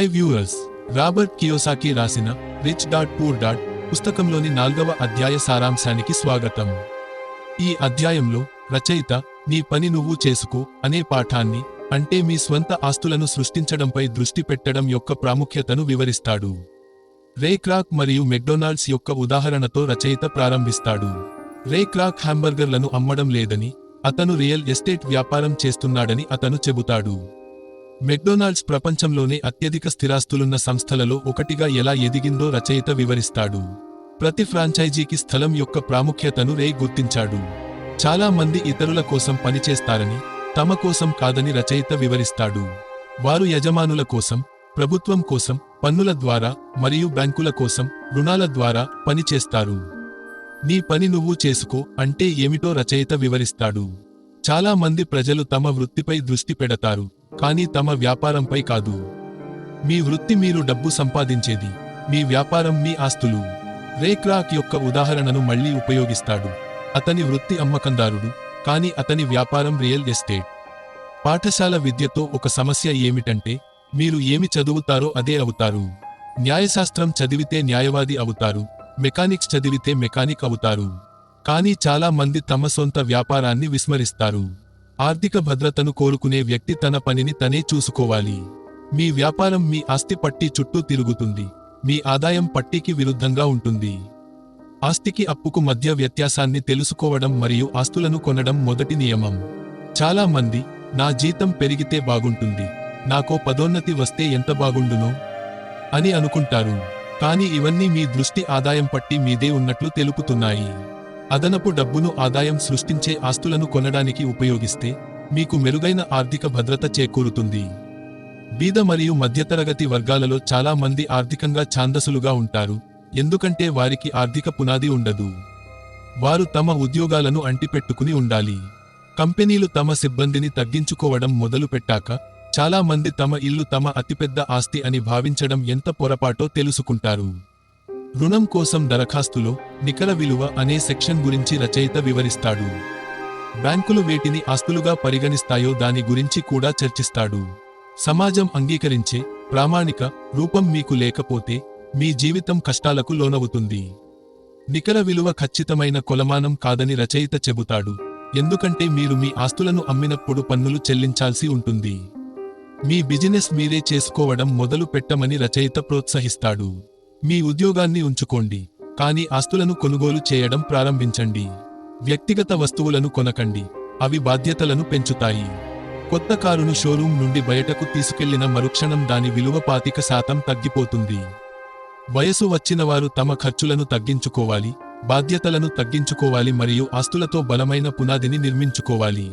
Hi viewers Robert Kiyosaki రాసిన rich dad poor dad పుస్తకంలోని నాల్గవ అధ్యాయ సారాంశానికి స్వాగతం. ఈ అధ్యాయంలో రచయిత నీ పని నువ్వు చేసుకో అనే పాఠాన్ని అంటే మీ స్వంత ఆస్తులను సృష్టించడంపై దృష్టి పెట్టడం యొక్క ప్రాముఖ్యతను వివరిస్తాడు. రే క్రాక్ మరియు మెక్డొనాల్డ్స్ యొక్క ఉదాహరణతో రచయిత ప్రారంభిస్తాడు. రే క్రాక్ హ్యాంబర్గర్లను అమ్మడం లేదని అతను రియల్ ఎస్టేట్ వ్యాపారం చేస్తున్నాడని అతను చెబుతాడు. మెక్డొనాల్డ్స్ ప్రపంచంలోనే అత్యధిక స్థిరాస్తులున్న సంస్థలలో ఒకటిగా ఎలా ఎదిగిందో రచయిత వివరిస్తాడు. ప్రతి ఫ్రాంచైజీకి స్థలం యొక్క ప్రాముఖ్యతను రే గుర్తించాడు. చాలా మంది ఇతరుల కోసం పనిచేస్తారని తమ కోసం కాదని రచయిత వివరిస్తాడు. వారు యజమానుల కోసం ప్రభుత్వం కోసం పన్నుల ద్వారా మరియు బ్యాంకుల కోసం రుణాల ద్వారా పనిచేస్తారు. నీ పని నువ్వు చేసుకో అంటే ఏమిటో రచయిత వివరిస్తాడు. చాలా మంది ప్రజలు తమ వృత్తిపై దృష్టి పెడతారు. కానీ తమ వ్యాపారంపై కాదు. మీ వృత్తి మీరు డబ్బు సంపాదించేది. మీ వ్యాపారం మీ ఆస్తులు. రే క్రాక్ యొక్క ఉదాహరణను మళ్ళీ ఉపయోగిస్తాడు. అతని వృత్తి అమ్మకందారుడు కానీ అతని వ్యాపారం రియల్ ఎస్టేట్. పాఠశాల విద్యతో ఒక సమస్య ఏమిటంటే మీరు ఏమి చదువుతారో అదే అవుతారు. న్యాయశాస్త్రం చదివితే న్యాయవాది అవుతారు. మెకానిక్స్ చదివితే మెకానిక్ అవుతారు. కానీ చాలా మంది తమ సొంత వ్యాపారాన్ని విస్మరిస్తారు. ఆర్థిక భద్రతను కోరుకునే వ్యక్తి తన పనిని తనే చూసుకోవాలి. మీ వ్యాపారం మీ ఆస్తి పట్టి చుట్టూ తిరుగుతుంది. మీ ఆదాయం పట్టీకి విరుద్ధంగా ఉంటుంది. ఆస్తికి అప్పుకు మధ్య వ్యత్యాసాన్ని తెలుసుకోవడం మరియు ఆస్తులను కొనడం మొదటి నియమం. చాలా మంది నా జీతం పెరిగితే బాగుంటుంది. నాకో పదోన్నతి వస్తే ఎంత బాగుండునో అని అనుకుంటారు. కానీ ఇవన్నీ మీ దృష్టి ఆదాయం పట్టి మీదే ఉన్నట్లు తెలుపుతున్నాయి. అదనపు డబ్బును ఆదాయం సృష్టించే ఆస్తులను కొనడానికి ఉపయోగిస్తే మీకు మెరుగైన ఆర్థిక భద్రత చేకూరుతుంది. బీద మరియు మధ్యతరగతి వర్గాలలో చాలా మంది ఆర్థికంగా ఛాందసులుగా ఉంటారు ఎందుకంటే వారికి ఆర్థిక పునాది ఉండదు. వారు తమ ఉద్యోగాలను అంటిపెట్టుకుని ఉండాలి. కంపెనీలు తమ సిబ్బందిని తగ్గించుకోవడం మొదలుపెట్టాక చాలా మంది తమ ఇల్లు తమ అతిపెద్ద ఆస్తి అని భావించడం ఎంత పొరపాటో తెలుసుకుంటారు. రుణం కోసం దరఖాస్తులో నికర విలువ అనే సెక్షన్ గురించి రచయిత వివరిస్తాడు. బ్యాంకులు వేటిని ఆస్తులుగా పరిగణిస్తాయో దాని గురించి కూడా చర్చిస్తాడు. సమాజం అంగీకరించే ప్రామాణిక రూపం మీకు లేకపోతే మీ జీవితం కష్టాలకు లోనవుతుంది. నికర విలువ ఖచ్చితమైన కొలమానం కాదని రచయిత చెబుతాడు. ఎందుకంటే మీరు మీ ఆస్తులను అమ్మినప్పుడు పన్నులు చెల్లించాల్సి ఉంటుంది. మీ బిజినెస్ మీరే చేసుకోవడం మొదలు పెట్టమని రచయిత ప్రోత్సహిస్తాడు. మీ ఉద్యోగాన్ని ఉంచుకోండి కానీ ఆస్తులను కొనుగోలు చేయడం ప్రారంభించండి. వ్యక్తిగత వస్తువులను కొనకండి అవి బాధ్యతలను పెంచుతాయి. కొత్త కారును షోరూం నుండి బయటకు తీసుకెళ్ళిన మరుక్షణం దాని విలువ పాతిక శాతం తగ్గిపోతుంది. వయసు వచ్చినవారు తమ ఖర్చులను తగ్గించుకోవాలి బాధ్యతలను తగ్గించుకోవాలి మరియు ఆస్తులతో బలమైన పునాదిని నిర్మించుకోవాలి.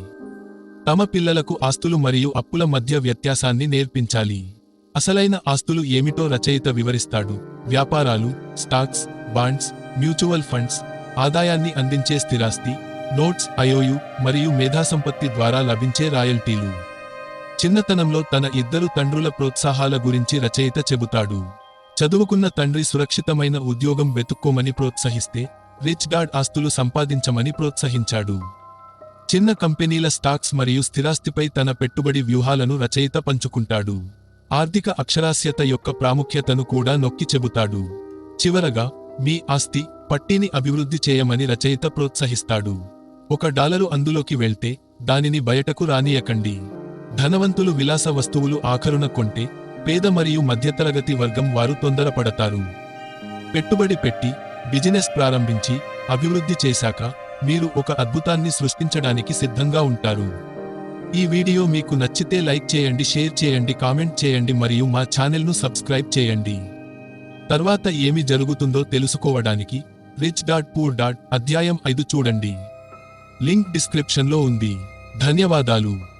తమ పిల్లలకు ఆస్తులు మరియు అప్పుల మధ్య వ్యత్యాసాన్ని నేర్పించాలి. అసలైన ఆస్తులు ఏమిటో రచయిత వివరిస్తాడు. వ్యాపారాలు స్టాక్స్ బాండ్స్ మ్యూచువల్ ఫండ్స్ ఆదాయాన్ని అందించే స్థిరాస్తి నోట్స్ అయోయు మరియు మేధాసంపత్తి ద్వారా లభించే రాయల్టీలు. చిన్నతనంలో తన ఇద్దరు తండ్రుల ప్రోత్సాహాల గురించి రచయిత చెబుతాడు. చదువుకున్న తండ్రి సురక్షితమైన ఉద్యోగం వెతుక్కోమని ప్రోత్సహిస్తే రిచ్ డాడ్ ఆస్తులు సంపాదించమని ప్రోత్సహించాడు. చిన్న కంపెనీల స్టాక్స్ మరియు స్థిరాస్తిపై తన పెట్టుబడి వ్యూహాలను రచయిత పంచుకుంటాడు. ఆర్థిక అక్షరాస్యత యొక్క ప్రాముఖ్యతను కూడా నొక్కి చెబుతాడు. చివరగా మీ ఆస్తి పట్టీని అభివృద్ధి చేయమని రచయిత ప్రోత్సహిస్తాడు. ఒక డాలరు అందులోకి వెళ్తే దానిని బయటకు రానియకండి. ధనవంతులు విలాస వస్తువులు ఆఖరున కొంటే పేద మరియు మధ్యతరగతి వర్గం వారు తొందరపడతారు. పెట్టుబడి పెట్టి బిజినెస్ ప్రారంభించి అభివృద్ధి చేశాక మీరు ఒక అద్భుతాన్ని సృష్టించడానికి సిద్ధంగా ఉంటారు. ఈ వీడియో మీకు నచ్చితే లైక్ చేయండి షేర్ చేయండి కామెంట్ చేయండి మరియు మా ఛానల్ను సబ్స్క్రైబ్ చేయండి. తర్వాత ఏమి జరుగుతుందో తెలుసుకోవడానికి రిచ్ డాట్ పూర్ డాట్ అధ్యాయం ఐదు చూడండి. లింక్ డిస్క్రిప్షన్లో ఉంది. ధన్యవాదాలు.